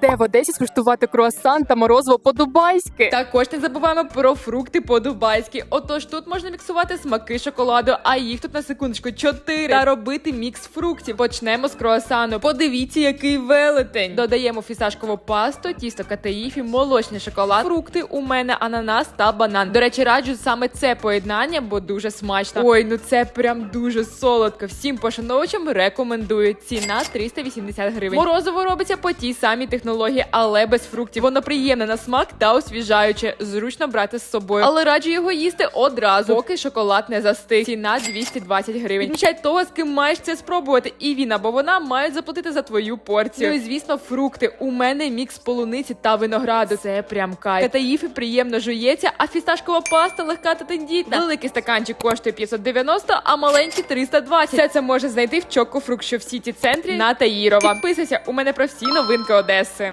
Де в Одесі скуштувати круасан та морозиво по-дубайськи. Також не забуваємо про фрукти по-дубайськи. Отож тут можна міксувати смаки шоколаду, а їх тут на секундочку 4. Та робити мікс фруктів. Почнемо з круасану. Подивіться, який велетень. Додаємо фісташкову пасту, тісто катаїфі, молочний шоколад, фрукти у мене ананас та банан. До речі, раджу саме це поєднання, бо дуже смачно. Ой, ну це прям дуже солодко. Всім пошановичам рекомендую. Ціна 380 гривень. Морозиво робиться по тій самій технології, але без фруктів. Воно приємне на смак та освіжаюче. Зручно брати з собою. Але раджу його їсти одразу, поки шоколад не застиг. Ціна 220 гривень. Відмічай того, з ким маєш це спробувати. І він або вона мають заплатити за твою порцію. Ну і звісно, фрукти. У мене мікс полуниці та винограду. Це прям кайф. Катаїфи приємно жується, а фісташкова паста легка та тендітна. Великий стаканчик коштує 590, а маленький 320. Все це може знайти в Чоко Фрукт, що в сіті центрі на Таїрова. Підписуйся, у мене про всі новинки Одеси.